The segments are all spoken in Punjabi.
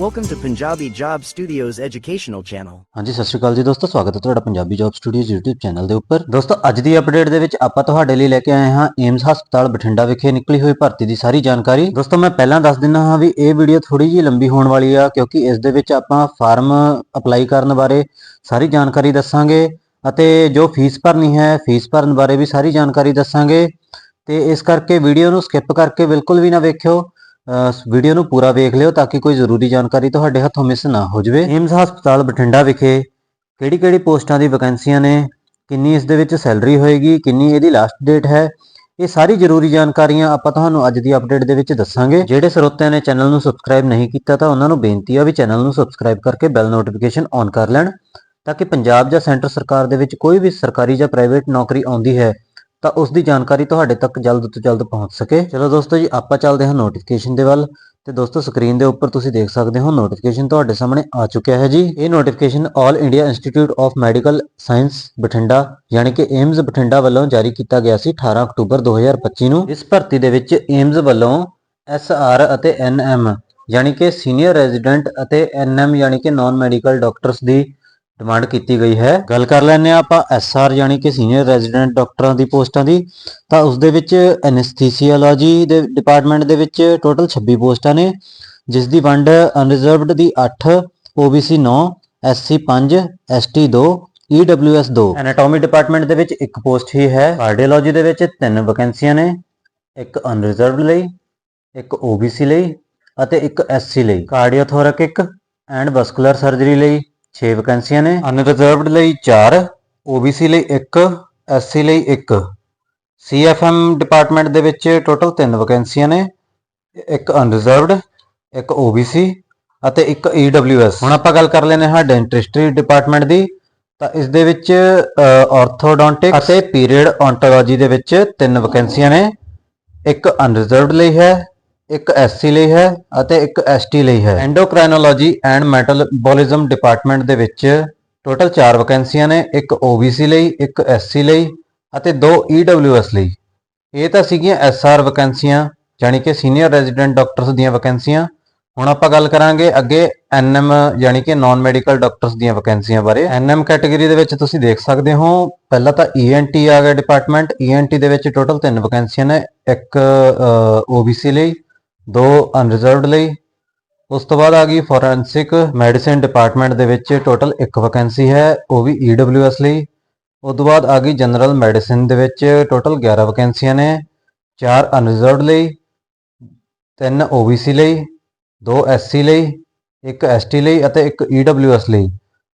Welcome to Punjabi Job Studios educational channel. ਹਾਂਜੀ, ਸਤਿ ਸ਼੍ਰੀ ਅਕਾਲ ਜੀ ਦੋਸਤੋ, ਸਵਾਗਤ ਹੈ ਤੁਹਾਡਾ Punjabi job studios YouTube channel ਦੇ ਉੱਪਰ। ਦੋਸਤੋ, ਅੱਜ ਦੀ ਅਪਡੇਟ ਦੇ ਵਿੱਚ ਆਪਾਂ ਤੁਹਾਡੇ ਲਈ ਲੈ ਕੇ ਆਏ ਹਾਂ ਏਮਸ ਹਸਪਤਾਲ ਬਠਿੰਡਾ ਵਿਖੇ ਨਿਕਲੀ ਹੋਈ ਭਰਤੀ ਦੀ ਸਾਰੀ ਜਾਣਕਾਰੀ। ਦੋਸਤੋ, ਮੈਂ ਪਹਿਲਾਂ ਦੱਸ ਦਿੰਦਾ ਹਾਂ ਵੀ ਇਹ ਵੀਡੀਓ ਥੋੜੀ ਜਿਹੀ ਲੰਬੀ ਹੋਣ ਵਾਲੀ ਆ, ਕਿਉਂਕਿ ਇਸ ਦੇ ਵਿੱਚ ਆਪਾਂ ਫਾਰਮ ਅਪਲਾਈ ਕਰਨ ਬਾਰੇ ਸਾਰੀ ਜਾਣਕਾਰੀ ਦੱਸਾਂਗੇ ਅਤੇ ਜੋ ਫੀਸ ਭਰਨੀ ਹੈ ਫੀਸ ਭਰਨ ਬਾਰੇ ਵੀ ਸਾਰੀ ਜਾਣਕਾਰੀ ਦੱਸਾਂਗੇ। ਤੇ ਇਸ ਕਰਕੇ ਵੀਡੀਓ ਨੂੰ ਸਕਿਪ ਕਰਕੇ ਬਿਲਕੁਲ ਵੀ ਨਾ ਵੇਖਿਓ। ਵੀਡੀਓ ਨੂੰ ਪੂਰਾ ਵੇਖ ਲਿਓ ਤਾਂ ਕਿ ਕੋਈ ਜ਼ਰੂਰੀ ਜਾਣਕਾਰੀ ਤੁਹਾਡੇ ਹੱਥੋਂ ਮਿਸ ਨਾ ਹੋ ਜਾਵੇ। ਏਮਸ ਹਸਪਤਾਲ ਬਠਿੰਡਾ ਵਿਖੇ ਕਿਹੜੀ-ਕਿਹੜੀ ਪੋਸਟਾਂ ਦੀ ਵੈਕੈਂਸੀਆਂ ਨੇ, ਕਿੰਨੀ ਇਸ ਦੇ ਵਿੱਚ ਸੈਲਰੀ ਹੋਏਗੀ, ਕਿੰਨੀ ਇਹਦੀ ਲਾਸਟ ਡੇਟ ਹੈ, ਇਹ ਸਾਰੀ ਜ਼ਰੂਰੀ ਜਾਣਕਾਰੀਆਂ ਆਪਾਂ ਤੁਹਾਨੂੰ ਅੱਜ ਦੀ ਅਪਡੇਟ ਦੇ ਵਿੱਚ ਦੱਸਾਂਗੇ। ਜਿਹੜੇ ਸਰੋਤਿਆਂ ਨੇ ਚੈਨਲ ਨੂੰ ਸਬਸਕ੍ਰਾਈਬ ਨਹੀਂ ਕੀਤਾ ਤਾਂ ਉਹਨਾਂ ਨੂੰ ਬੇਨਤੀ ਆ ਵੀ ਚੈਨਲ ਨੂੰ ਸਬਸਕ੍ਰਾਈਬ ਕਰਕੇ ਬੈਲ ਨੋਟੀਫਿਕੇਸ਼ਨ ਔਨ ਕਰ ਲੈਣ, ਤਾਂ ਕਿ ਪੰਜਾਬ ਜਾਂ ਸੈਂਟਰ ਸਰਕਾਰ ਦੇ ਵਿੱਚ ਕੋਈ ਵੀ ਸਰਕਾਰੀ ਜਾਂ ਪ੍ਰਾਈਵੇਟ ਨੌਕਰੀ ਆਉਂਦੀ ਹੈ ਤਾਂ ਉਸ ਦੀ ਜਾਣਕਾਰੀ ਤੁਹਾਡੇ ਤੱਕ ਜਲਦ ਤੋਂ ਜਲਦ ਪਹੁੰਚ ਸਕੇ। ਚਲੋ ਦੋਸਤੋ ਜੀ, ਆਪਾਂ ਚੱਲਦੇ ਹਾਂ ਨੋਟੀਫਿਕੇਸ਼ਨ ਦੇ ਵੱਲ। ਤੇ ਦੋਸਤੋ ਸਕਰੀਨ ਦੇ ਉੱਪਰ ਤੁਸੀਂ ਦੇਖ ਸਕਦੇ ਹੋ ਨੋਟੀਫਿਕੇਸ਼ਨ ਤੁਹਾਡੇ ਸਾਹਮਣੇ ਆ ਚੁੱਕਿਆ ਹੈ ਜੀ। ਇਹ notification All India Institute of Medical Science Bathinda, ਯਾਨੀ ਕਿ ਏਮਜ਼ ਬਠਿੰਡਾ ਵੱਲੋਂ ਜਾਰੀ ਕੀਤਾ ਗਿਆ ਸੀ 18 ਅਕਤੂਬਰ 2025 ਨੂੰ। ਇਸ ਭਰਤੀ ਦੇ ਵਿੱਚ ਏਮਜ਼ ਵੱਲੋਂ ਐਸਆਰ ਅਤੇ ਐਨਐਮ ਯਾਨੀ ਕਿ ਸੀਨੀਅਰ ਰੈਜ਼ੀਡੈਂਟ ਅਤੇ ਐਨਐਮ ਯਾਨੀ ਕਿ ਨਾਨ ਮੈਡੀਕਲ ਡਾਕਟਰਸ ਦੀ ਡਿਮਾਂਡ ਕੀਤੀ ਗਈ ਹੈ। ਗੱਲ ਕਰ ਲੈਂਦੇ ਆ ਆਪਾਂ ਐਸਆਰ ਯਾਨੀ ਕਿ ਸੀਨੀਅਰ ਰੈਜ਼ੀਡੈਂਟ ਡਾਕਟਰਾਂ ਦੀ ਪੋਸਟਾਂ ਦੀ। ਤਾਂ ਉਸ ਦੇ ਵਿੱਚ ਐਨਸਥੀਸੀਓਲੋਜੀ ਦੇ ਡਿਪਾਰਟਮੈਂਟ ਦੇ ਵਿੱਚ ਟੋਟਲ 26 ਪੋਸਟਾਂ ਨੇ ਜਿਸ ਦੀ ਵੰਡ ਅਨਰਿਜ਼ਰਵਡ ਦੀ 8 OBC 9 SC 5 ST 2 EWS 2 anatomy department ਦੇ। ਵਿੱਚ ਇੱਕ ਪੋਸਟ ਹੀ ਹੈ। ਕਾਰਡੀਓਲੋਜੀ ਦੇ ਵਿੱਚ ਤਿੰਨ ਵੈਕੈਂਸੀਆਂ ਨੇ, ਇੱਕ ਅਨਰਿਜ਼ਰਵਡ ਲਈ, ਇੱਕ OBC ਲਈ ਅਤੇ ਇੱਕ SC ਲਈ। ਕਾਰਡੀਓਥੋਰੈਕਿਕ ਐਂਡ ਵਸਕੂਲਰ ਸਰਜਰੀ ਲਈ। 6 ਵੈਕੈਂਸੀਆਂ ਨੇ। ਅਨਰਿਜ਼ਰਵਡ ਲਈ 4 OBC ਲਈ 1 SC ਲਈ 1 CFM ਡਿਪਾਰਟਮੈਂਟ ਦੇ ਵਿੱਚ ਟੋਟਲ 3 ਵੈਕੈਂਸੀਆਂ ਨੇ। ਇੱਕ ਅਨਰਿਜ਼ਰਵਡ ਇੱਕ OBC ਅਤੇ ਇੱਕ EWS ਹੁਣ ਆਪਾਂ ਗੱਲ ਕਰ ਲੈਨੇ ਹਾਂ ਡੈਂਟਿਸਟਰੀ ਡਿਪਾਰਟਮੈਂਟ ਦੀ। ਤਾਂ ਇਸ ਦੇ ਵਿੱਚ ਆਰਥੋਡੋਂਟਿਕਸ ਅਤੇ ਪੀਰੀਅਡ ਓਨਟੋਲੋਜੀ ਦੇ ਵਿੱਚ ਤਿੰਨ ਵੈਕੈਂਸੀਆਂ ਨੇ। ਇੱਕ ਅਨਰਿਜ਼ਰਵਡ ਲਈ ਹੈ ਇੱਕ ਐਸਸੀ ਲਈ ਹੈ ਅਤੇ ਇੱਕ ਐਸਟੀ ਲਈ ਹੈ। ਐਂਡੋਕ੍ਰਾਈਨੋਲੋਜੀ ਐਂਡ ਮੈਟਾਬੋਲਿਜ਼ਮ ਡਿਪਾਰਟਮੈਂਟ ਦੇ ਵਿੱਚ ਟੋਟਲ 4 ਵੈਕੈਂਸੀਆਂ ਨੇ, ਇੱਕ OBC ਲਈ, ਇੱਕ ਐਸਸੀ ਲਈ ਅਤੇ ਦੋ EWS ਲਈ। ਇਹ ਤਾਂ ਸੀਗੀਆਂ ਐਸਆਰ ਵੈਕੈਂਸੀਆਂ ਯਾਨੀ ਕਿ ਸੀਨੀਅਰ ਰੈਜ਼ੀਡੈਂਟ ਡਾਕਟਰਸ ਦੀਆਂ ਵੈਕੈਂਸੀਆਂ ਹੁਣ ਆਪਾਂ ਗੱਲ ਕਰਾਂਗੇ ਅੱਗੇ ਐਨਐਮ ਯਾਨੀ ਕਿ ਨਾਨ ਮੈਡੀਕਲ ਡਾਕਟਰਸ ਦੀਆਂ ਵੈਕੈਂਸੀਆਂ ਬਾਰੇ। ਐਨਐਮ ਕੈਟਾਗਰੀ ਦੇ ਵਿੱਚ ਤੁਸੀਂ ਦੇਖ ਸਕਦੇ ਹੋ, ਪਹਿਲਾਂ ਤਾਂ ਈਐਨਟੀ ਆ ਗਿਆ ਡਿਪਾਰਟਮੈਂਟ ਈਐਨਟੀ ਦੇ ਵਿੱਚ ਟੋਟਲ ਤਿੰਨ ਵੈਕੈਂਸੀਆਂ ਨੇ, ਇੱਕ OBC ਲਈ ਦੋ ਅਨਰਿਜ਼ਰਵਡ ਲਈ। ਉਸ ਤੋਂ ਬਾਅਦ ਆ ਗਈ ਫੋਰੈਂਸਿਕ ਮੈਡੀਸਿਨ ਡਿਪਾਰਟਮੈਂਟ ਦੇ ਵਿੱਚ ਟੋਟਲ ਇੱਕ ਵੈਕੈਂਸੀ ਹੈ, ਉਹ ਵੀ EWS ਲਈ। ਉਸ ਤੋਂ ਬਾਅਦ ਆ ਗਈ ਜਨਰਲ ਮੈਡੀਸਿਨ ਦੇ ਵਿੱਚ ਟੋਟਲ 11 ਵੈਕੈਂਸੀਆਂ ਨੇ, ਚਾਰ ਅਨਰਿਜ਼ਰਵਡ ਲਈ, ਤਿੰਨ OBC ਲਈ, ਦੋ SC ਲਈ, ਇੱਕ ST ਲਈ ਅਤੇ ਇੱਕ EWS ਲਈ।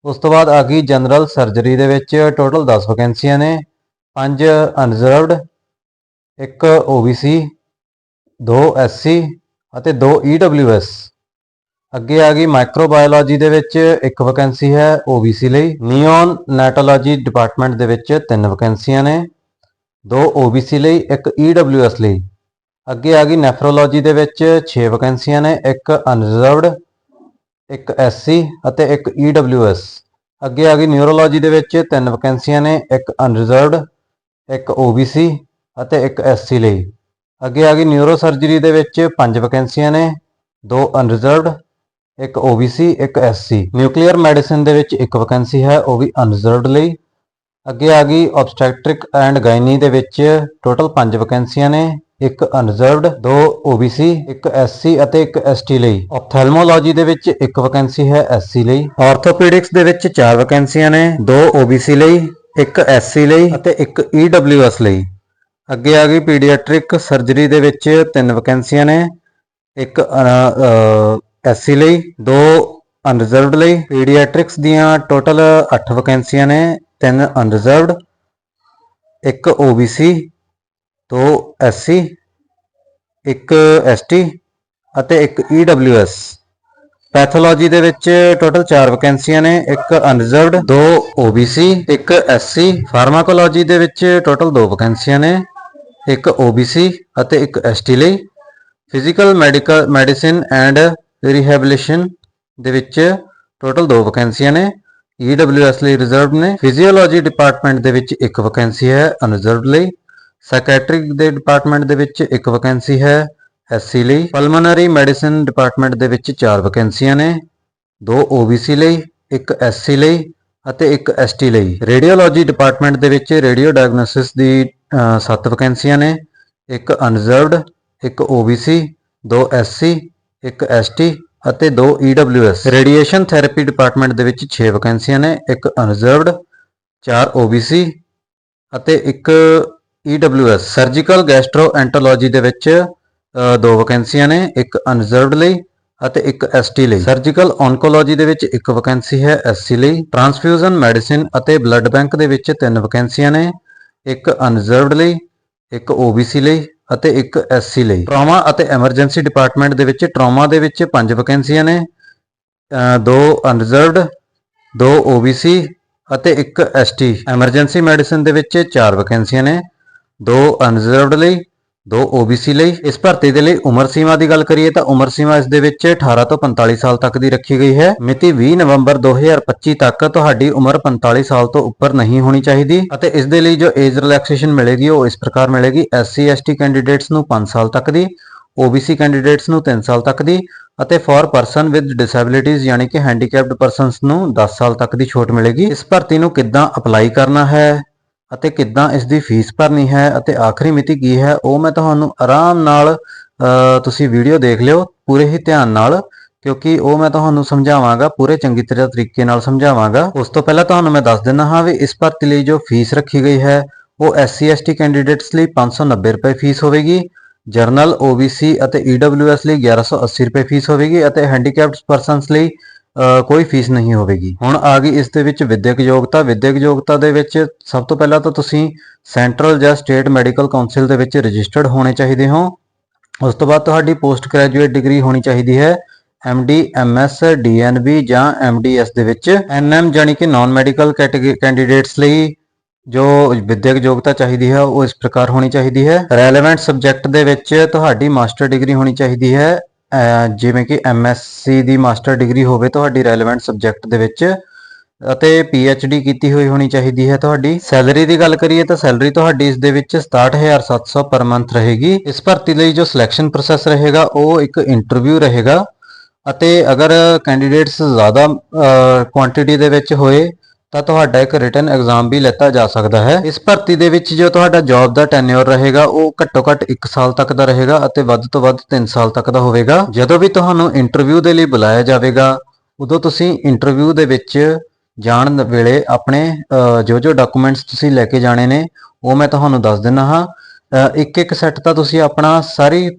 ਉਸ ਤੋਂ ਬਾਅਦ ਆ ਗਈ ਜਨਰਲ ਸਰਜਰੀ ਦੇ ਵਿੱਚ ਟੋਟਲ 10 ਵੈਕੈਂਸੀਆਂ ਨੇ, ਪੰਜ ਅਨਰਿਜ਼ਰਵਡ ਇੱਕ OBC ਦੋ SC ਅਤੇ ਦੋ EWS ਅੱਗੇ ਆ ਗਈ ਮਾਈਕਰੋਬਾਇਓਲੋਜੀ ਦੇ ਵਿੱਚ, ਇੱਕ ਵੈਕੈਂਸੀ ਹੈ OBC ਲਈ। ਨਿਓਨ ਨੈਟੋਲੋਜੀ ਡਿਪਾਰਟਮੈਂਟ ਦੇ ਵਿੱਚ ਤਿੰਨ ਵੈਕੈਂਸੀਆਂ ਨੇ। ਦੋ OBC ਲਈ, ਇੱਕ EWS ਲਈ। ਅੱਗੇ ਆ ਗਈ ਨੈਫਰੋਲੋਜੀ ਦੇ ਵਿੱਚ 6 ਵੈਕੈਂਸੀਆਂ ਨੇ, ਇੱਕ ਅਨਰਿਜ਼ਰਵਡ ਇੱਕ SC ਅਤੇ ਇੱਕ EWS ਅੱਗੇ ਆ ਗਈ ਨਿਊਰੋਲੋਜੀ ਦੇ ਵਿੱਚ ਤਿੰਨ ਵੈਕੈਂਸੀਆਂ ਨੇ, ਇੱਕ ਅਨਰਿਜ਼ਰਵਡ ਇੱਕ OBC ਅਤੇ ਇੱਕ SC ਲਈ। ਅੱਗੇ ਆ ਗਈ ਨਿਊਰੋ ਸਰਜਰੀ ਦੇ ਵਿੱਚ ਪੰਜ ਵੈਕੈਂਸੀਆਂ ਨੇ, ਦੋ ਅਨਰਿਜ਼ਰਵਡ ਇੱਕ OBC ਇੱਕ SC ਨਿਊਕਲੀਅਰ ਮੈਡੀਸਿਨ ਦੇ ਵਿੱਚ ਇੱਕ ਵੈਕੈਂਸੀ ਹੈ, ਉਹ ਵੀ ਅਨਰਿਜ਼ਰਵਡ ਲਈ। ਅੱਗੇ ਆ ਗਈ ਆਬਸਟ੍ਰੈਕਟ੍ਰਿਕ ਐਂਡ ਗਾਇਨੀ ਦੇ ਵਿੱਚ ਟੋਟਲ ਪੰਜ ਵੈਕੈਂਸੀਆਂ ਨੇ, ਇੱਕ ਅਨਰਿਜ਼ਰਵਡ ਦੋ OBC ਇੱਕ SC ਅਤੇ ਇੱਕ ST ਲਈ। ਆਪਥੈਲਮੋਲੋਜੀ ਦੇ ਵਿੱਚ ਇੱਕ ਵੈਕੈਂਸੀ ਹੈ SC ਲਈ। ਆਰਥੋਪੈਡਿਕਸ ਦੇ ਵਿੱਚ ਚਾਰ ਵੈਕੈਂਸੀਆਂ ਨੇ, ਦੋ OBC ਲਈ, ਇੱਕ SC ਲਈ ਅਤੇ ਇੱਕ EWS ਲਈ। ਅੱਗੇ ਆ ਗਈ ਪੀਡੀਆਟ੍ਰਿਕ ਸਰਜਰੀ ਦੇ ਵਿੱਚ ਤਿੰਨ ਵੈਕੈਂਸੀਆਂ ਨੇ, ਇੱਕ ਐਸਸੀ ਲਈ, ਦੋ ਅਨਰਿਜ਼ਰਵਡ ਲਈ। ਪੀਡੀਆਟ੍ਰਿਕਸ ਦੀਆਂ ਟੋਟਲ 8 ਵੈਕੈਂਸੀਆਂ ਨੇ, ਤਿੰਨ ਅਨਰਿਜ਼ਰਵਡ, ਇੱਕ OBC ਦੋ SC ਇੱਕ ST ਅਤੇ ਇੱਕ EWS ਪੈਥੋਲੋਜੀ ਦੇ ਵਿੱਚ ਟੋਟਲ 4 ਵੈਕੈਂਸੀਆਂ ਨੇ, ਇੱਕ ਅਨਰਿਜ਼ਰਵਡ, ਦੋ OBC ਇੱਕ SC ਫਾਰਮਾਕੋਲੋਜੀ ਦੇ ਵਿੱਚ ਟੋਟਲ 2 ਵੈਕੈਂਸੀਆਂ ਨੇ ਇੱਕ OBC ਅਤੇ ਇੱਕ ST ਲਈ physical medical medicine and rehabilitation ਦੇ ਵਿੱਚ ਟੋਟਲ 2 ਵੈਕੈਂਸੀਆਂ ਨੇ। EWS ਲਈ ਰਿਜ਼ਰਵਡ ਨੇ। ਫਿਜ਼ੀਓਲੋਜੀ ਡਿਪਾਰਟਮੈਂਟ ਦੇ ਵਿੱਚ ਇੱਕ ਵੈਕੈਂਸੀ ਹੈ ਅਨਰਿਜ਼ਰਵਡ ਲਈ। ਸਾਈਕੈਟ੍ਰਿਕ ਦੇ ਡਿਪਾਰਟਮੈਂਟ ਦੇ ਵਿੱਚ ਇੱਕ ਵੈਕੈਂਸੀ ਹੈ ਐਸਸੀ ਲਈ। ਪਲਮਨਰੀ ਮੈਡੀਸਿਨ ਡਿਪਾਰਟਮੈਂਟ ਦੇ ਵਿੱਚ 4 ਵੈਕੈਂਸੀਆਂ ਨੇ। ਦੋ OBC ਲਈ, ਇੱਕ ਐਸਸੀ ਲਈ। ਅਤੇ ਇੱਕ ਐਸਟੀ ਲਈ। ਰੇਡੀਓਲੋਜੀ ਡਿਪਾਰਟਮੈਂਟ ਦੇ ਵਿੱਚ ਰੇਡੀਓ ਡਾਇਗਨੋਸਿਸ ਦੀ 7 ਵੈਕੈਂਸੀਆਂ ਨੇ। ਇੱਕ ਅਨਰਿਜ਼ਰਵਡ ਇੱਕ OBC ਦੋ ਐਸਸੀ ਇੱਕ ਐਸਟੀ ਅਤੇ ਦੋ EWS ਰੇਡੀਏਸ਼ਨ ਥੈਰੇਪੀ ਡਿਪਾਰਟਮੈਂਟ ਦੇ ਵਿੱਚ 6 ਵੈਕੈਂਸੀਆਂ ਨੇ। ਇੱਕ ਅਨਰਿਜ਼ਰਵਡ 4 OBC ਅਤੇ ਇੱਕ EWS ਸਰਜੀਕਲ ਗੈਸਟ੍ਰੋਐਂਟਰੋਲੋਜੀ ਦੇ ਵਿੱਚ ਦੋ ਵੈਕੈਂਸੀਆਂ ਨੇ। ਇੱਕ ਅਨਰਿਜ਼ਰਵਡ ਲਈ ਅਤੇ ਇੱਕ ਐਸਟੀ ਲਈ। ਸਰਜੀਕਲ ਔਨਕੋਲੋਜੀ ਦੇ ਵਿੱਚ ਇੱਕ ਵੈਕੈਂਸੀ ਹੈ ਐਸਸੀ ਲਈ। ਟ੍ਰਾਂਸਫਿਊਜ਼ਨ ਮੈਡੀਸਿਨ ਅਤੇ ਬਲੱਡ ਬੈਂਕ ਦੇ ਵਿੱਚ ਤਿੰਨ ਵੈਕੈਂਸੀਆਂ ਨੇ। ਇੱਕ ਅਨਰਿਜ਼ਰਵਡ ਲਈ ਇੱਕ OBC ਲਈ ਅਤੇ ਇੱਕ ਐਸਸੀ ਲਈ। ਟਰਾਮਾ ਅਤੇ ਐਮਰਜੈਂਸੀ ਡਿਪਾਰਟਮੈਂਟ ਦੇ ਵਿੱਚ ਟਰਾਮਾ ਦੇ ਵਿੱਚ ਪੰਜ ਵੈਕੈਂਸੀਆਂ ਨੇ। ਅ, ਦੋ ਅਨਰਿਜ਼ਰਵਡ ਦੋ OBC ਅਤੇ ਇੱਕ ਐਸਟੀ ਐਮਰਜੈਂਸੀ ਮੈਡੀਸਿਨ ਦੇ ਵਿੱਚ ਚਾਰ ਵੈਕੈਂਸੀਆਂ ਨੇ। ਦੋ ਅਨਰਿਜ਼ਰਵਡ ਲਈ ਦੋ OBC ਲਈ ਇਸ ਭਰਤੀ ਦੇ ਲਈ ਉਮਰ ਸੀਮਾ ਦੀ ਗੱਲ ਕਰੀਏ ਤਾਂ ਉਮਰ ਸੀਮਾ ਇਸ ਦੇ ਵਿੱਚ 18 ਤੋਂ 45 ਸਾਲ ਤੱਕ ਦੀ ਰੱਖੀ ਗਈ ਹੈ। ਮਿਤੀ 20 ਨਵੰਬਰ 2025 ਤੱਕ ਤੁਹਾਡੀ ਉਮਰ 45 ਸਾਲ ਤੋਂ ਉੱਪਰ ਨਹੀਂ ਹੋਣੀ ਚਾਹੀਦੀ ਅਤੇ ਇਸ ਦੇ ਲਈ ਜੋ ਏਜ ਰਿਲੈਕਸੇਸ਼ਨ ਮਿਲੇਗੀ ਉਹ ਇਸ ਪ੍ਰਕਾਰ ਮਿਲੇਗੀ। SC ST ਕੈਂਡੀਡੇਟਸ ਨੂੰ 5 ਸਾਲ ਤੱਕ ਦੀ OBC ਕੈਂਡੀਡੇਟਸ ਨੂੰ 3 ਸਾਲ ਤੱਕ ਦੀ ਅਤੇ ਫॉर ਪਰਸਨ ਵਿਦ ਡਿਸੇਬਿਲਿਟੀਜ਼ ਯਾਨੀ ਕਿ ਹੈਂਡੀਕੈਪਡ ਪਰਸਨਸ ਨੂੰ 10 ਸਾਲ ਤੱਕ ਦੀ ਛੋਟ ਮਿਲੇਗੀ। ਇਸ ਭਰਤੀ ਨੂੰ ਕਿੱਦਾਂ ਅਪਲਾਈ ਕਰਨਾ ਹੈ? ਅਤੇ ਕਿੱਦਾਂ ਇਸ ਦੀ ਫੀਸ ਭਰਨੀ ਹੈ ਅਤੇ ਆਖਰੀ ਮਿਤੀ ਕੀ ਹੈ, ਉਹ ਮੈਂ ਤੁਹਾਨੂੰ ਆਰਾਮ ਨਾਲ ਤੁਸੀਂ ਵੀਡੀਓ ਦੇਖ ਲਿਓ ਪੂਰੇ ਹੀ ਧਿਆਨ ਨਾਲ, ਕਿਉਂਕਿ ਉਹ ਮੈਂ ਤੁਹਾਨੂੰ ਸਮਝਾਵਾਂਗਾ, ਪੂਰੇ ਚੰਗੀ ਤਰ੍ਹਾਂ ਤਰੀਕੇ ਨਾਲ ਸਮਝਾਵਾਂਗਾ। ਉਸ ਤੋਂ ਪਹਿਲਾਂ ਤੁਹਾਨੂੰ ਮੈਂ ਦੱਸ ਦਿੰਦਾ ਹਾਂ ਵੀ ਇਸ ਭਰਤੀ ਲਈ ਜੋ ਫੀਸ ਰੱਖੀ ਗਈ ਹੈ, ਉਹ SC ST ਕੈਂਡੀਡੇਟਸ ਲਈ 590 ਰੁਪਏ ਫੀਸ ਹੋਵੇਗੀ ਜਰਨਲ OBC ਅਤੇ EWS ਲਈ 1180 ਰੁਪਏ ਫੀਸ ਹੋਵੇਗੀ ਅਤੇ ਹੈਂਡੀਕੈਪਡ ਪਰਸਨਸ ਲਈ ਕੋਈ ਫੀਸ ਨਹੀਂ ਹੋਵੇਗੀ। ਹੁਣ ਆ ਗਈ ਇਸ ਦੇ ਵਿੱਚ ਵਿਦਿਅਕ ਯੋਗਤਾ। ਵਿਦਿਅਕ ਯੋਗਤਾ ਦੇ ਵਿੱਚ ਸਭ ਤੋਂ ਪਹਿਲਾਂ ਤਾਂ ਤੁਸੀਂ ਸੈਂਟਰਲ ਜਾਂ ਸਟੇਟ ਮੈਡੀਕਲ ਕਾਉਂਸਲ ਦੇ ਵਿੱਚ ਰਜਿਸਟਰਡ ਹੋਣੇ ਚਾਹੀਦੇ ਹੋ। ਉਸ ਤੋਂ ਬਾਅਦ ਤੁਹਾਡੀ ਪੋਸਟ ਗ੍ਰੈਜੂਏਟ ਡਿਗਰੀ ਹੋਣੀ ਚਾਹੀਦੀ ਹੈ। MD MS DNB ਜਾਂ MDS ਦੇ ਵਿੱਚ। NM ਜਾਨੀ ਕਿ ਨਾਨ ਮੈਡੀਕਲ ਕੈਂਡੀਡੇਟਸ ਲਈ ਜੋ ਵਿਦਿਅਕ ਯੋਗਤਾ ਚਾਹੀਦੀ ਹੈ, ਉਹ ਇਸ ਪ੍ਰਕਾਰ ਹੋਣੀ ਚਾਹੀਦੀ ਹੈ। ਰੈਲੇਵੈਂਟ ਸਬਜੈਕਟ ਦੇ ਵਿੱਚ ਤੁਹਾਡੀ ਮਾਸਟਰ ਡਿਗਰੀ ਹੋਣੀ ਚਾਹੀਦੀ ਹੈ। ਜਿਵੇਂ ਕਿ MSc ਦੀ ਮਾਸਟਰ ਡਿਗਰੀ ਹੋਵੇ ਤੁਹਾਡੀ ਰੈਲੇਵੈਂਟ ਸਬਜੈਕਟ ਦੇ ਵਿੱਚ ਅਤੇ PhD ਕੀਤੀ ਹੋਈ ਹੋਣੀ ਚਾਹੀਦੀ ਹੈ ਤੁਹਾਡੀ। ਸੈਲਰੀ ਦੀ ਗੱਲ ਕਰੀਏ ਤਾਂ ਸੈਲਰੀ ਤੁਹਾਡੀ ਇਸ ਦੇ ਵਿੱਚ 67700 ਪਰ ਮੰਥ ਰਹੇਗੀ। ਇਸ ਭਰਤੀ ਲਈ ਜੋ ਸਿਲੈਕਸ਼ਨ ਪ੍ਰੋਸੈਸ ਰਹੇਗਾ, ਉਹ ਇੱਕ ਇੰਟਰਵਿਊ ਰਹੇਗਾ ਅਤੇ ਅਗਰ ਕੈਂਡੀਡੇਟਸ ਜ਼ਿਆਦਾ ਕੁਆਂਟੀਟੀ ਦੇ ਵਿੱਚ ਹੋਏ ਤਾਂ ਤੁਹਾਡਾ ਇੱਕ ਰਿਟਨ ਐਗਜ਼ਾਮ ਵੀ ਲੈਤਾ ਜਾ ਸਕਦਾ ਹੈ। ਇਸ ਭਰਤੀ ਦੇ ਵਿੱਚ ਜੋ ਤੁਹਾਡਾ ਜੌਬ ਦਾ ਟੈਨਿਓਰ ਰਹੇਗਾ, ਉਹ ਘੱਟੋ ਘੱਟ 1 ਸਾਲ ਤੱਕ ਦਾ ਰਹੇਗਾ ਅਤੇ ਵੱਧ ਤੋਂ ਵੱਧ 3 ਸਾਲ ਤੱਕ ਦਾ ਹੋਵੇਗਾ। ਜਦੋਂ ਵੀ ਤੁਹਾਨੂੰ ਇੰਟਰਵਿਊ ਦੇ ਲਈ ਬੁਲਾਇਆ ਜਾਵੇਗਾ, ਉਦੋਂ ਤੁਸੀਂ ਇੰਟਰਵਿਊ ਦੇ ਵਿੱਚ ਜਾਣ ਵੇਲੇ ਆਪਣੇ ਜੋ ਜੋ ਡਾਕੂਮੈਂਟਸ ਤੁਸੀਂ ਲੈ ਕੇ ਜਾਣੇ ਨੇ, ਉਹ ਮੈਂ ਤੁਹਾਨੂੰ ਦੱਸ ਦਿੰਦਾ ਹਾਂ। ਇੱਕ ਇੱਕ ਸੈੱਟ ਤਾਂ ਤੁਸੀਂ ਆਪਣਾ ਸਾਰੀ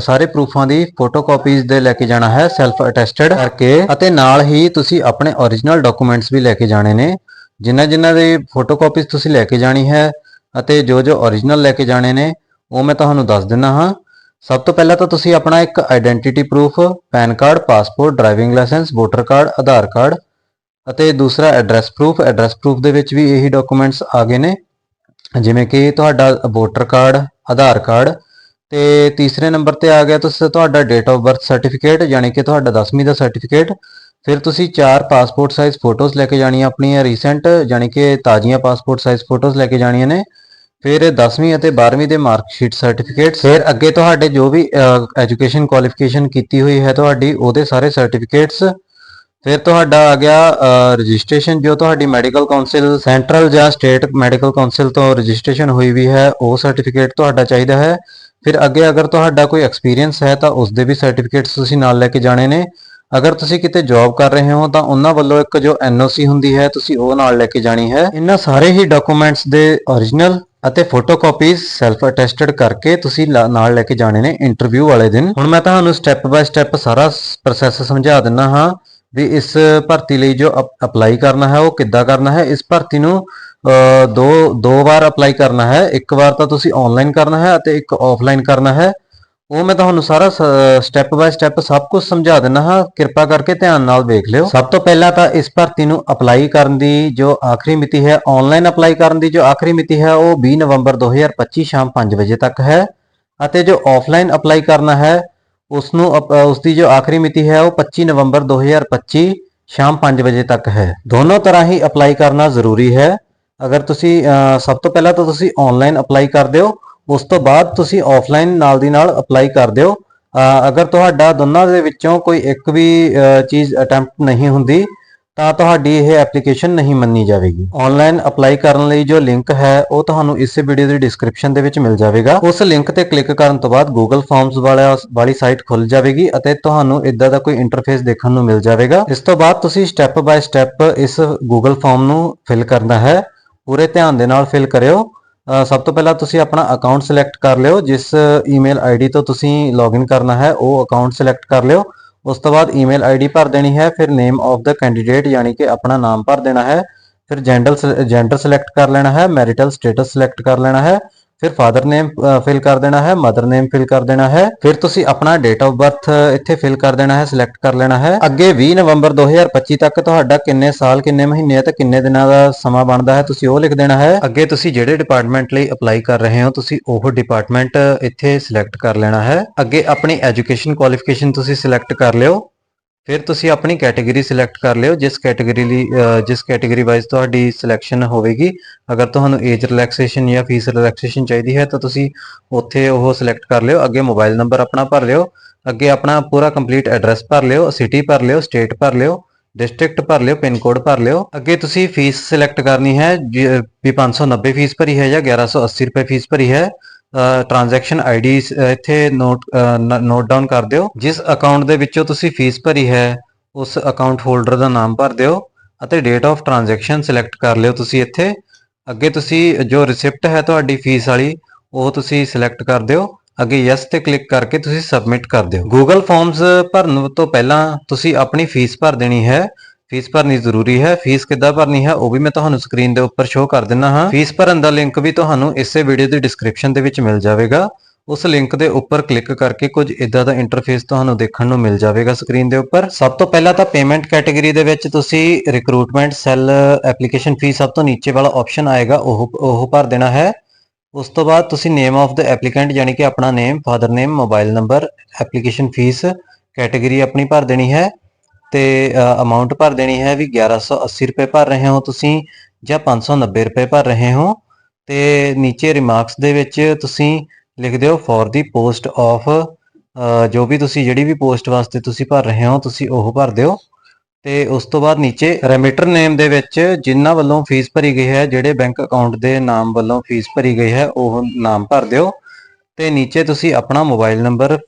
ਸਾਰੇ ਪ੍ਰੂਫਾਂ ਦੀ ਫੋਟੋਕਾਪੀਜ਼ ਦੇ ਲੈ ਕੇ ਜਾਣਾ ਹੈ ਸੈਲਫ ਅਟੈਸਟਡ ਕਰਕੇ ਅਤੇ ਨਾਲ ਹੀ ਤੁਸੀਂ ਆਪਣੇ origignal ਡਾਕੂਮੈਂਟਸ ਵੀ ਲੈ ਕੇ ਜਾਣੇ ਨੇ। ਜਿਨ੍ਹਾਂ ਜਿਨ੍ਹਾਂ ਦੇ ਫੋਟੋਕਾਪੀਜ਼ ਤੁਸੀਂ ਲੈ ਕੇ ਜਾਣੀ ਹੈ ਅਤੇ ਜੋ ਜੋ origignal ਲੈ ਕੇ ਜਾਣੇ ਨੇ, ਉਹ ਮੈਂ ਤੁਹਾਨੂੰ ਦੱਸ ਦਿੰਦਾ ਹਾਂ। ਸਭ ਤੋਂ ਪਹਿਲਾਂ ਤਾਂ ਤੁਸੀਂ ਆਪਣਾ ਇੱਕ identity proof PAN card passport driving licence voter card Aadhaar card ਅਤੇ ਦੂਸਰਾ ਐਡਰੈਸ ਪ੍ਰੂਫ ਐਡਰੈਸ ਪ੍ਰੂਫ ਦੇ ਵਿੱਚ ਵੀ ਇਹੀ ਡਾਕੂਮੈਂਟਸ ਆ ਗਏ ਨੇ। ਜਿਵੇਂ ਕਿ ਤੁਹਾਡਾ ਵੋਟਰ ਕਾਰਡ ਆਧਾਰ ਕਾਰਡ ਤੇ ਤੀਸਰੇ ਨੰਬਰ ਤੇ ਆ ਗਿਆ ਤੁਸੀਂ ਤੁਹਾਡਾ ਡੇਟ ਆਫ ਬਰਥ ਸਰਟੀਫਿਕੇਟ ਯਾਨੀ ਕਿ ਤੁਹਾਡਾ 10ਵੀਂ ਦਾ ਸਰਟੀਫਿਕੇਟ ਫਿਰ ਤੁਸੀਂ ਚਾਰ ਪਾਸਪੋਰਟ ਸਾਈਜ਼ ਫੋਟੋਜ਼ ਲੈ ਕੇ ਜਾਣੀਆਂ ਆਪਣੀਆਂ ਰੀਸੈਂਟ ਯਾਨੀ ਕਿ ਤਾਜ਼ੀਆਂ ਪਾਸਪੋਰਟ ਸਾਈਜ਼ ਫੋਟੋਜ਼ ਲੈ ਕੇ ਜਾਣੀਆਂ ਨੇ। ਫਿਰ 10ਵੀਂ ਅਤੇ 12ਵੀਂ ਦੇ ਮਾਰਕ ਸ਼ੀਟ ਸਰਟੀਫਿਕੇਟ ਫਿਰ ਅੱਗੇ ਤੁਹਾਡੇ ਜੋ ਵੀ ਐਜੂਕੇਸ਼ਨ ਕੁਆਲੀਫਿਕੇਸ਼ਨ ਕੀਤੀ ਹੋਈ ਹੈ ਤੁਹਾਡੀ, ਉਹਦੇ ਸਾਰੇ ਸਰਟੀਫਿਕੇਟਸ ਫਿਰ ਤੁਹਾਡਾ ਆ ਗਿਆ ਰਜਿਸਟ੍ਰੇਸ਼ਨ, ਜੋ ਤੁਹਾਡੀ ਮੈਡੀਕਲ ਕਾਉਂਸਲ ਸੈਂਟਰਲ ਜਾਂ ਸਟੇਟ ਮੈਡੀਕਲ ਕਾਉਂਸਲ ਤੋਂ ਰਜਿਸਟ੍ਰੇਸ਼ਨ ਹੋਈ ਵੀ ਹੈ, ਉਹ ਸਰਟੀਫਿਕੇਟ ਤੁਹਾਡਾ ਚਾਹੀਦਾ ਹੈ। ਫਿਰ ਅੱਗੇ ਅਗਰ ਤੁਹਾਡਾ ਕੋਈ ਐਕਸਪੀਰੀਅੰਸ ਹੈ ਤਾਂ ਉਸ ਦੇ ਵੀ ਸਰਟੀਫਿਕੇਟਸ ਤੁਸੀਂ ਨਾਲ ਲੈ ਕੇ ਜਾਣੇ ਨੇ। ਅਗਰ ਤੁਸੀਂ ਕਿਤੇ ਜੌਬ ਕਰ ਰਹੇ ਹੋ ਤਾਂ ਉਹਨਾਂ ਵੱਲੋਂ ਇੱਕ ਜੋ ਐਨਓਸੀ ਹੁੰਦੀ ਹੈ, ਤੁਸੀਂ ਉਹ ਨਾਲ ਲੈ ਕੇ ਜਾਣੀ ਹੈ। ਇਹਨਾਂ ਸਾਰੇ ਹੀ ਡਾਕੂਮੈਂਟਸ ਦੇ origignal ਅਤੇ ਫੋਟੋਕਾਪੀਜ਼ ਸੈਲਫ ਅਟੈਸਟਡ ਕਰਕੇ ਤੁਸੀਂ ਨਾਲ ਲੈ ਕੇ ਜਾਣੇ ਨੇ ਇੰਟਰਵਿਊ ਵਾਲੇ ਦਿਨ। ਹੁਣ ਮੈਂ ਤੁਹਾਨੂੰ ਸਟੈਪ ਬਾਏ ਸਟੈਪ ਸਾਰਾ ਪ੍ਰੋਸੈਸ ਸਮਝਾ ਦਿੰਦਾ ਹਾਂ। ਵੀ ਇਸ ਭਰਤੀ ਲਈ ਜੋ ਅਪਲਾਈ ਕਰਨਾ ਹੈ, ਉਹ ਕਿੱਦਾਂ ਕਰਨਾ ਹੈ? ਇਸ ਭਰਤੀ ਨੂੰ ਦੋ ਦੋ ਵਾਰ ਅਪਲਾਈ ਕਰਨਾ ਹੈ। ਇੱਕ ਵਾਰ ਤਾਂ ਤੁਸੀਂ ਆਨਲਾਈਨ ਕਰਨਾ ਹੈ ਅਤੇ ਇੱਕ ਆਫਲਾਈਨ ਕਰਨਾ ਹੈ। ਉਹ ਮੈਂ ਤੁਹਾਨੂੰ ਸਾਰਾ ਸਟੈਪ ਬਾਏ ਸਟੈਪ ਸਭ ਕੁਝ ਸਮਝਾ ਦਿੰਦਾ ਹਾਂ। ਕਿਰਪਾ ਕਰਕੇ ਧਿਆਨ ਨਾਲ ਵੇਖ ਲਿਓ। ਸਭ ਤੋਂ ਪਹਿਲਾਂ ਤਾਂ ਇਸ ਭਰਤੀ ਨੂੰ ਅਪਲਾਈ ਕਰਨ ਦੀ ਜੋ ਆਖਰੀ ਮਿਤੀ ਹੈ ਆਨਲਾਈਨ ਅਪਲਾਈ ਕਰਨ ਦੀ ਜੋ ਆਖਰੀ ਮਿਤੀ ਹੈ, ਉਹ 20 ਨਵੰਬਰ 2025 ਸ਼ਾਮ 5 ਵਜੇ ਤੱਕ ਹੈ। ਅਤੇ ਜੋ ਆਫਲਾਈਨ ਅਪਲਾਈ ਕਰਨਾ ਹੈ ਉਸ ਨੂੰ ਅਪ- ਅ, ਉਸ ਦੀ ਜੋ ਆਖਰੀ ਮਿਤੀ ਹੈ ਉਹ 25 ਨਵੰਬਰ 2025 ਸ਼ਾਮ 5 ਵਜੇ ਤੱਕ ਹੈ। ਦੋਨੋਂ ਤਰ੍ਹਾਂ ਹੀ ਅਪਲਾਈ ਕਰਨਾ ਜ਼ਰੂਰੀ ਹੈ। ਅਗਰ ਤੁਸੀਂ ਸਭ ਤੋਂ ਪਹਿਲਾਂ ਤਾਂ ਤੁਸੀਂ ਆਨਲਾਈਨ ਅਪਲਾਈ ਕਰ ਦਿਓ ਉਸ ਤੋਂ ਬਾਅਦ ਤੁਸੀਂ ਆਫਲਾਈਨ ਨਾਲ ਦੀ ਨਾਲ ਅਪਲਾਈ ਕਰ ਦਿਓ। ਅਗਰ ਤੁਹਾਡਾ ਦੋਨਾਂ ਦੇ ਵਿੱਚੋਂ ਕੋਈ ਇੱਕ ਵੀ ਚੀਜ਼ ਅਟੈਂਪਟ ਨਹੀਂ ਹੁੰਦੀ ਤਾਂ ਤੁਹਾਡੀ ਇਹ ਐਪਲੀਕੇਸ਼ਨ ਨਹੀਂ ਮੰਨੀ ਜਾਵੇਗੀ। ਆਨਲਾਈਨ ਅਪਲਾਈ ਕਰਨ ਲਈ ਜੋ ਲਿੰਕ ਹੈ, ਉਹ ਤੁਹਾਨੂੰ ਇਸ ਵੀਡੀਓ ਦੀ ਡਿਸਕ੍ਰਿਪਸ਼ਨ ਦੇ ਵਿੱਚ ਮਿਲ ਜਾਵੇਗਾ। ਉਸ ਲਿੰਕ ਤੇ ਕਲਿੱਕ ਕਰਨ ਤੋਂ ਬਾਅਦ Google Forms ਵਾਲਾ, ਵਾਲੀ ਸਾਈਟ ਖੁੱਲ ਜਾਵੇਗੀ ਅਤੇ ਤੁਹਾਨੂੰ ਇਦਾਂ ਦਾ ਕੋਈ ਇੰਟਰਫੇਸ ਦੇਖਣ ਨੂੰ ਮਿਲ ਜਾਵੇਗਾ। ਇਸ ਤੋਂ ਬਾਅਦ ਤੁਸੀਂ ਸਟੈਪ ਬਾਏ ਸਟੈਪ ਇਸ Google Form ਨੂੰ ਫਿਲ ਕਰਨਾ ਹੈ। ਪੂਰੇ ਧਿਆਨ ਦੇ ਨਾਲ ਫਿਲ ਕਰਿਓ। ਸਭ ਤੋਂ ਪਹਿਲਾਂ ਤੁਸੀਂ ਆਪਣਾ ਅਕਾਊਂਟ ਸਿਲੈਕਟ ਕਰ ਲਿਓ। ਜਿਸ ਈਮੇਲ ਆਈਡੀ ਤੋਂ ਤੁਸੀਂ ਲੌਗਇਨ ਕਰਨਾ ਹੈ, ਉਹ ਅਕਾਊਂਟ ਸਿਲੈਕਟ ਕਰ ਲਿਓ। ਉਸ ਤੋਂ ਬਾਅਦ ਈਮੇਲ ਆਈਡੀ ਭਰ ਦੇਣੀ ਹੈ, ਫਿਰ ਨੇਮ ਆਫ ਦਾ ਕੈਂਡੀਡੇਟ ਯਾਨੀ ਕਿ ਆਪਣਾ ਨਾਮ ਭਰ ਦੇਣਾ ਹੈ, ਫਿਰ ਜੈਂਡਰ ਜੈਂਡਰ ਸਿਲੈਕਟ ਕਰ ਲੈਣਾ ਹੈ ਮੈਰਿਟਲ ਸਟੇਟਸ ਸਿਲੈਕਟ ਕਰ ਲੈਣਾ ਹੈ ਫਿਰ ਫਾਦਰ ਨੇਮ ਫਿਲ ਕਰ ਦੇਣਾ ਹੈ ਮਦਰ ਨੇਮ ਫਿਲ ਕਰ ਦੇਣਾ ਹੈ, ਫਿਰ ਤੁਸੀਂ ਆਪਣਾ ਡੇਟ ਆਫ ਬਰਥ ਇੱਥੇ ਫਿਲ ਕਰ ਦੇਣਾ ਹੈ ਸਿਲੈਕਟ ਕਰ ਲੈਣਾ ਹੈ। ਅੱਗੇ 20 ਨਵੰਬਰ 2025 ਤੱਕ ਤੁਹਾਡਾ ਕਿੰਨੇ ਸਾਲ, ਕਿੰਨੇ ਮਹੀਨੇ ਤੇ ਕਿੰਨੇ ਦਿਨਾਂ ਦਾ ਸਮਾਂ ਬਣਦਾ ਹੈ, ਤੁਸੀਂ ਉਹ ਲਿਖ ਦੇਣਾ ਹੈ। ਅੱਗੇ ਤੁਸੀਂ ਜਿਹੜੇ ਡਿਪਾਰਟਮੈਂਟ ਲਈ ਅਪਲਾਈ ਕਰ ਰਹੇ ਹੋ, ਤੁਸੀਂ ਉਹ ਡਿਪਾਰਟਮੈਂਟ ਇੱਥੇ ਸਿਲੈਕਟ ਕਰ ਲੈਣਾ ਹੈ। ਅੱਗੇ ਆਪਣੀ ਐਜੂਕੇਸ਼ਨ ਕੁਆਲੀਫਿਕੇਸ਼ਨ ਤੁਸੀਂ ਸਿਲੈਕਟ ਕਰ ਲਿਓ। ਫਿਰ ਤੁਸੀਂ ਆਪਣੀ ਕੈਟਾਗਰੀ ਸਿਲੈਕਟ ਕਰ ਲਿਓ, ਜਿਸ ਕੈਟਾਗਰੀ ਲਈ ਜਿਸ ਕੈਟਾਗਰੀ ਵਾਈਜ਼ ਤੁਹਾਡੀ ਸਿਲੈਕਸ਼ਨ ਹੋਵੇਗੀ। ਅਗਰ ਤੁਹਾਨੂੰ ਏਜ ਰਿਲੈਕਸੇਸ਼ਨ ਜਾਂ ਫੀਸ ਰਿਲੈਕਸੇਸ਼ਨ ਚਾਹੀਦੀ ਹੈ, ਤਾਂ ਤੁਸੀਂ ਉੱਥੇ ਉਹ ਸਿਲੈਕਟ ਕਰ ਲਿਓ। ਅੱਗੇ ਮੋਬਾਈਲ ਨੰਬਰ ਆਪਣਾ ਭਰ ਲਿਓ। ਅੱਗੇ ਆਪਣਾ ਪੂਰਾ ਕੰਪਲੀਟ ਐਡਰੈਸ ਭਰ ਲਿਓ ਸਿਟੀ ਭਰ ਲਿਓ ਸਟੇਟ ਭਰ ਲਿਓ ਡਿਸਟ੍ਰਿਕਟ ਭਰ ਲਿਓ ਪਿਨ ਕੋਡ ਭਰ ਲਿਓ। ਅੱਗੇ ਤੁਸੀਂ ਫੀਸ ਸਿਲੈਕਟ ਕਰਨੀ ਹੈ, ਜ- ਵੀ 590 ਫੀਸ ਭਰੀ ਹੈ ਜਾਂ 1180 ਰੁਪਏ ਫੀਸ ਭਰੀ ਹੈ। ਟ੍ਰਾਂਜੈਕਸ਼ਨ ਆਈਡੀ ਇੱਥੇ ਨੋਟ ਨੋਟ ਡਾਊਨ ਕਰ ਦਿਓ। ਜਿਸ ਅਕਾਊਂਟ ਦੇ ਵਿੱਚੋਂ ਤੁਸੀਂ ਫੀਸ ਭਰੀ ਹੈ, ਉਸ ਅਕਾਊਂਟ ਹੋਲਡਰ ਦਾ ਨਾਮ ਭਰ ਦਿਓ ਅਤੇ ਡੇਟ ਆਫ ਟ੍ਰਾਂਜੈਕਸ਼ਨ ਸਿਲੈਕਟ ਕਰ ਲਿਓ ਤੁਸੀਂ ਇੱਥੇ। ਅੱਗੇ ਤੁਸੀਂ ਜੋ ਰਿਸਿਪਟ ਹੈ ਤੁਹਾਡੀ ਫੀਸ ਵਾਲੀ, ਉਹ ਤੁਸੀਂ ਸਿਲੈਕਟ ਕਰ ਦਿਓ। ਅੱਗੇ ਯੈਸ ਤੇ ਕਲਿੱਕ ਕਰਕੇ ਤੁਸੀਂ ਸਬਮਿਟ ਕਰ ਦਿਓ। Google Forms ਭਰਨ ਤੋਂ ਪਹਿਲਾਂ ਤੁਸੀਂ ਆਪਣੀ ਫੀਸ ਭਰ ਦੇਣੀ ਹੈ। ਫੀਸ ਭਰਨੀ ਜ਼ਰੂਰੀ ਹੈ। ਫੀਸ ਕਿੱਦਾਂ ਭਰਨੀ ਹੈ, ਉਹ ਵੀ ਮੈਂ ਤੁਹਾਨੂੰ ਸਕਰੀਨ ਦੇ ਉੱਪਰ ਸ਼ੋਅ ਕਰ ਦਿੰਦਾ ਹਾਂ। ਫੀਸ ਭਰਨ ਦਾ ਲਿੰਕ ਵੀ ਤੁਹਾਨੂੰ ਇਸੇ ਵੀਡੀਓ ਦੀ ਡਿਸਕ੍ਰਿਪਸ਼ਨ ਦੇ ਵਿੱਚ ਮਿਲ ਜਾਵੇਗਾ। ਉਸ ਲਿੰਕ ਦੇ ਉੱਪਰ ਕਲਿੱਕ ਕਰਕੇ ਕੁਝ ਇਦਾਂ ਦਾ ਇੰਟਰਫੇਸ ਤੁਹਾਨੂੰ ਦੇਖਣ ਨੂੰ ਮਿਲ ਜਾਵੇਗਾ ਸਕਰੀਨ ਦੇ ਉੱਪਰ। ਸਭ ਤੋਂ ਪਹਿਲਾਂ ਤਾਂ ਪੇਮੈਂਟ ਕੈਟਾਗਰੀ ਦੇ ਵਿੱਚ ਤੁਸੀਂ ਰਿਕਰੂਟਮੈਂਟ ਸੈੱਲ ਐਪਲੀਕੇਸ਼ਨ ਫੀਸ ਸਭ ਤੋਂ ਨੀਚੇ ਵਾਲਾ ਆਪਸ਼ਨ ਆਏਗਾ, ਉਹ ਉਹ ਭਰ ਦੇਣਾ ਹੈ। ਉਸ ਤੋਂ ਬਾਅਦ ਤੁਸੀਂ ਨੇਮ ਆਫ ਦਾ ਐਪਲੀਕੈਂਟ ਯਾਨੀ ਕਿ ਆਪਣਾ name father name mobile number application fee category ਆਪਣੀ ਭਰ ਦੇਣੀ ਹੈ। ਤੇ ਅਮਾਉਂਟ ਭਰ ਦੇਣੀ ਹੈ ਵੀ 1180 ਰੁਪਏ ਭਰ ਰਹੇ ਹੋ ਤੁਸੀਂ ਜਾਂ 590 ਰੁਪਏ ਭਰ ਰਹੇ ਹੋ। ਤੇ ਨੀਚੇ ਰਿਮਾਰਕਸ ਦੇ ਵਿੱਚ ਤੁਸੀਂ ਲਿਖ ਦਿਓ ਫॉर ਦੀ ਪੋਸਟ ਆਫ ਜੋ ਵੀ ਤੁਸੀਂ ਜਿਹੜੀ ਵੀ ਪੋਸਟ ਵਾਸਤੇ ਤੁਸੀਂ ਭਰ ਰਹੇ ਹੋ ਤੁਸੀਂ ਉਹ ਭਰ ਦਿਓ। ਤੇ ਉਸ ਤੋਂ ਬਾਅਦ ਨੀਚੇ ਰੈਮਿਟਰ ਨੇਮ ਦੇ ਵਿੱਚ ਜਿਨ੍ਹਾਂ ਵੱਲੋਂ ਫੀਸ ਭਰੀ ਗਈ ਹੈ, ਜਿਹੜੇ ਬੈਂਕ ਅਕਾਊਂਟ ਦੇ ਨਾਮ ਵੱਲੋਂ ਫੀਸ ਭਰੀ ਗਈ ਹੈ, ਉਹ ਨਾਮ ਭਰ ਦਿਓ। ਤੇ ਨੀਚੇ ਤੁਸੀਂ ਆਪਣਾ ਮੋਬਾਈਲ ਨੰਬਰ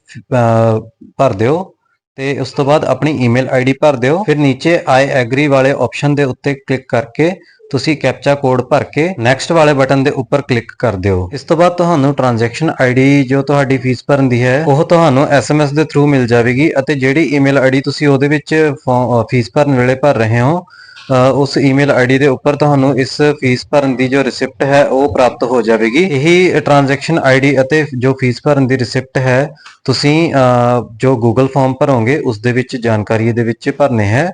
ਭਰ ਦਿਓ। ਤੇ ਉਸ ਤੋਂ ਬਾਅਦ ਆਪਣੀ ਈਮੇਲ ਆਈਡੀ ਭਰ ਦਿਓ। ਫਿਰ ਨੀਚੇ ਆਈ ਐਗਰੀ ਵਾਲੇ ਆਪਸ਼ਨ ਦੇ ਉੱਤੇ ਕਲਿੱਕ ਕਰਕੇ ਤੁਸੀਂ ਕੈਪਚਾ ਕੋਡ ਭਰ ਕੇ ਨੈਕਸਟ ਵਾਲੇ ਬਟਨ ਦੇ ਉੱਪਰ ਕਲਿੱਕ ਕਰ ਦਿਓ। ਇਸ ਤੋਂ ਬਾਅਦ ਤੁਹਾਨੂੰ ਟ੍ਰਾਂਜੈਕਸ਼ਨ ਆਈਡੀ ਜੋ ਤੁਹਾਡੀ ਫੀਸ ਭਰਨ ਦੀ ਹੈ, ਉਹ ਤੁਹਾਨੂੰ ਐਸਐਮਐਸ ਦੇ ਥਰੂ ਮਿਲ ਜਾਵੇਗੀ ਅਤੇ ਜਿਹੜੀ ਈਮੇਲ ਆਈਡੀ ਤੁਸੀਂ ਉਹਦੇ ਵਿੱਚ ਫੀਸ ਭਰਨ ਵੇਲੇ ਭਰ ਰਹੇ ਹੋ ਉਸ ਈਮੇਲ ਆਈਡੀ ਦੇ ਉੱਪਰ ਤੁਹਾਨੂੰ ਇਸ ਫੀਸ ਭਰਨ ਦੀ ਜੋ ਰਿਸਿਪਟ ਹੈ, ਉਹ ਪ੍ਰਾਪਤ ਹੋ ਜਾਵੇਗੀ। ਇਹੀ ਟ੍ਰਾਂਜੈਕਸ਼ਨ ਆਈਡੀ ਅਤੇ ਜੋ ਫੀਸ ਭਰਨ ਦੀ ਰਿਸਿਪਟ ਹੈ, ਤੁਸੀਂ ਜੋ ਗੂਗਲ ਫਾਰਮ ਭਰੋਗੇ, ਉਸ ਦੇ ਵਿੱਚ ਜਾਣਕਾਰੀ ਇਹਦੇ ਵਿੱਚ ਭਰਨੇ ਹੈ।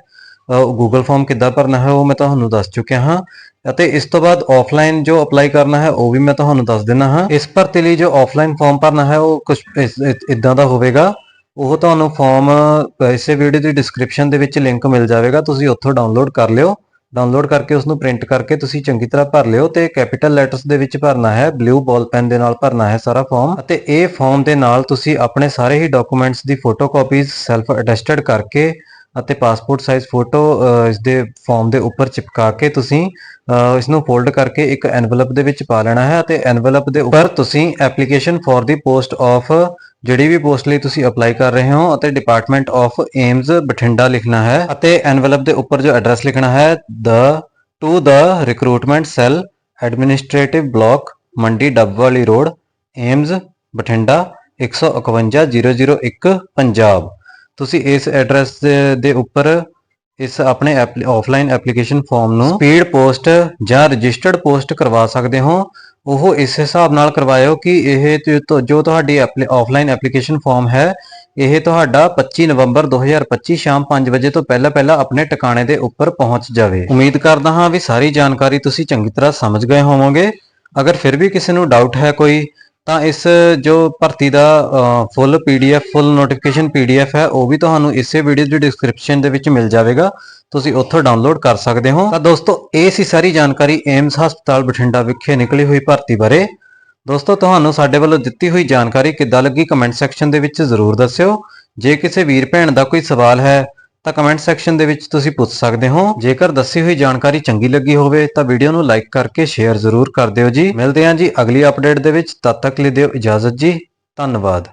ਗੂਗਲ ਫਾਰਮ ਕਿੱਦਾਂ ਭਰਨਾ ਹੈ, ਉਹ ਮੈਂ ਤੁਹਾਨੂੰ ਦੱਸ ਚੁੱਕਿਆ ਹਾਂ। ਅਤੇ ਇਸ ਤੋਂ ਬਾਅਦ ਆਫਲਾਈਨ ਜੋ ਅਪਲਾਈ ਕਰਨਾ ਹੈ, ਉਹ ਵੀ ਮੈਂ ਤੁਹਾਨੂੰ ਦੱਸ ਦਿੰਦਾ ਹਾਂ। ਇਸ ਭਰਤੀ ਲਈ ਜੋ ਆਫਲਾਈਨ ਫਾਰਮ ਭਰਨਾ ਹੈ, ਉਹ ਕੁਝ ਇਦਾਂ ਦਾ ਹੋਵੇਗਾ। ਉਹ ਤੁਹਾਨੂੰ ਫਾਰਮ ਇਸੇ ਵੀਡੀਓ ਦੀ ਡਿਸਕ੍ਰਿਪਸ਼ਨ ਦੇ ਵਿੱਚ ਲਿੰਕ ਮਿਲ ਜਾਵੇਗਾ ਤੁਸੀਂ ਉੱਥੋਂ ਡਾਊਨਲੋਡ ਕਰ ਲਿਓ। ਡਾਊਨਲੋਡ ਕਰਕੇ ਉਸ ਨੂੰ ਪ੍ਰਿੰਟ ਕਰਕੇ ਤੁਸੀਂ ਚੰਗੀ ਤਰ੍ਹਾਂ ਭਰ ਲਿਓ ਤੇ ਕੈਪੀਟਲ ਲੈਟਰਸ ਦੇ ਵਿੱਚ ਭਰਨਾ ਹੈ ਬਲੂ ਬਾਲ ਪੈਨ ਦੇ ਨਾਲ ਭਰਨਾ ਹੈ ਸਾਰਾ ਫਾਰਮ ਅਤੇ ਇਹ ਫਾਰਮ ਦੇ ਨਾਲ ਤੁਸੀਂ ਆਪਣੇ ਸਾਰੇ ਹੀ ਡਾਕੂਮੈਂਟਸ ਦੀ ਫੋਟੋਕਾਪੀਜ਼ ਸੈਲਫ ਅਟੈਸਟਡ ਕਰਕੇ ਅਤੇ ਪਾਸਪੋਰਟ ਸਾਈਜ਼ ਫੋਟੋ ਇਸ ਦੇ ਫਾਰਮ ਦੇ ਉੱਪਰ ਚਿਪਕਾ ਕੇ ਤੁਸੀਂ ਅ, ਇਸ ਨੂੰ ਫੋਲਡ ਕਰਕੇ ਇੱਕ ਐਨਵਲਪ ਦੇ ਵਿੱਚ ਪਾ ਲੈਣਾ ਹੈ ਅਤੇ ਐਨਵਲਪ ਦੇ ਉੱਪਰ ਤੁਸੀਂ ਐਪਲੀਕੇਸ਼ਨ ਫॉर ਦੀ ਪੋਸਟ ਆਫ ਜਿਹੜੀ ਵੀ ਪੋਸਟ ਲਈ ਤੁਸੀਂ ਅਪਲਾਈ ਕਰ ਰਹੇ ਹੋ ਅਤੇ ਡਿਪਾਰਟਮੈਂਟ ਆਫ ਏਮਜ਼ ਬਠਿੰਡਾ ਲਿਖਣਾ ਹੈ ਅਤੇ ਐਨਵਲਪ ਦੇ ਉੱਪਰ ਜੋ ਐਡਰੈਸ ਲਿਖਣਾ ਹੈ the to the recruitment cell administrative block Mandi Dabwali road AIIMS Bathinda 151001 Punjab. ਤੁਸੀਂ ਇਸ ਐਡਰੈਸ ਦੇ ਉੱਪਰ ਇਸ ਆਪਣੇ ਆਫਲਾਈਨ ਐਪਲੀਕੇਸ਼ਨ ਫਾਰਮ ਨੂੰ ਸਪੀਡ ਪੋਸਟ ਜਾਂ ਰਜਿਸਟਰਡ ਪੋਸਟ ਕਰਵਾ ਸਕਦੇ ਹੋ ਉਹ ਇਸ ਹਿਸਾਬ ਨਾਲ ਕਰਵਾਇਓ ਕਿ ਇਹ ਜੋ ਤੁਹਾਡੀ ਆਫਲਾਈਨ ਐਪਲੀਕੇਸ਼ਨ ਫਾਰਮ ਹੈ, ਇਹ ਤੁਹਾਡਾ 25 ਨਵੰਬਰ 2025 ਸ਼ਾਮ 5 ਵਜੇ ਤੋਂ ਪਹਿਲਾਂ ਪਹਿਲਾਂ ਆਪਣੇ ਟਿਕਾਣੇ ਦੇ ਉੱਪਰ ਪਹੁੰਚ ਜਾਵੇ। ਉਮੀਦ ਕਰਦਾ ਹਾਂ ਵੀ ਸਾਰੀ ਜਾਣਕਾਰੀ ਤੁਸੀਂ ਚੰਗੀ ਤਰ੍ਹਾਂ ਸਮਝ ਗਏ ਹੋਵੋਗੇ। ਅਗਰ ਫਿਰ ਵੀ ਕਿਸੇ ਨੂੰ ਡਾਊਟ ਹੈ ਕੋਈ, ਤਾਂ ਇਸ ਜੋ ਭਰਤੀ ਦਾ full PDF full notification PDF ਹੈ, ਉਹ ਵੀ ਤੁਹਾਨੂੰ ਇਸੇ ਵੀਡੀਓ ਦੀ ਡਿਸਕ੍ਰਿਪਸ਼ਨ ਦੇ ਵਿੱਚ ਮਿਲ ਜਾਵੇਗਾ। ਤੁਸੀਂ ਉੱਥੋਂ ਡਾਊਨਲੋਡ ਕਰ ਸਕਦੇ ਹੋ। ਤਾਂ ਦੋਸਤੋ, ਇਹ ਸੀ ਸਾਰੀ ਜਾਣਕਾਰੀ ਏਮਸ ਹਸਪਤਾਲ ਬਠਿੰਡਾ ਵਿਖੇ ਨਿਕਲੀ ਹੋਈ ਭਰਤੀ ਬਾਰੇ। ਦੋਸਤੋ, ਤੁਹਾਨੂੰ ਸਾਡੇ ਵੱਲੋਂ ਦਿੱਤੀ ਹੋਈ ਜਾਣਕਾਰੀ ਕਿੱਦਾਂ ਲੱਗੀ ਕਮੈਂਟ ਸੈਕਸ਼ਨ ਦੇ ਵਿੱਚ ਜ਼ਰੂਰ ਦੱਸਿਓ। ਜੇ ਕਿਸੇ ਵੀਰ ਭੈਣ ਦਾ ਕੋਈ ਸਵਾਲ ਹੈ, ਤਾਂ ਕਮੈਂਟ ਸੈਕਸ਼ਨ ਦੇ ਵਿੱਚ ਤੁਸੀਂ ਪੁੱਛ ਸਕਦੇ ਹੋ। ਜੇਕਰ ਦੱਸੀ ਹੋਈ ਜਾਣਕਾਰੀ ਚੰਗੀ ਲੱਗੀ ਹੋਵੇ, ਤਾਂ ਵੀਡੀਓ ਨੂੰ ਲਾਈਕ ਕਰਕੇ ਸ਼ੇਅਰ ਜ਼ਰੂਰ ਕਰ ਦਿਓ ਜੀ। ਮਿਲਦੇ ਹਾਂ ਜੀ ਅਗਲੀ ਅਪਡੇਟ ਦੇ ਵਿੱਚ। ਤਦ ਤੱਕ ਲਈ ਦਿਓ ਇਜਾਜ਼ਤ ਜੀ। ਧੰਨਵਾਦ।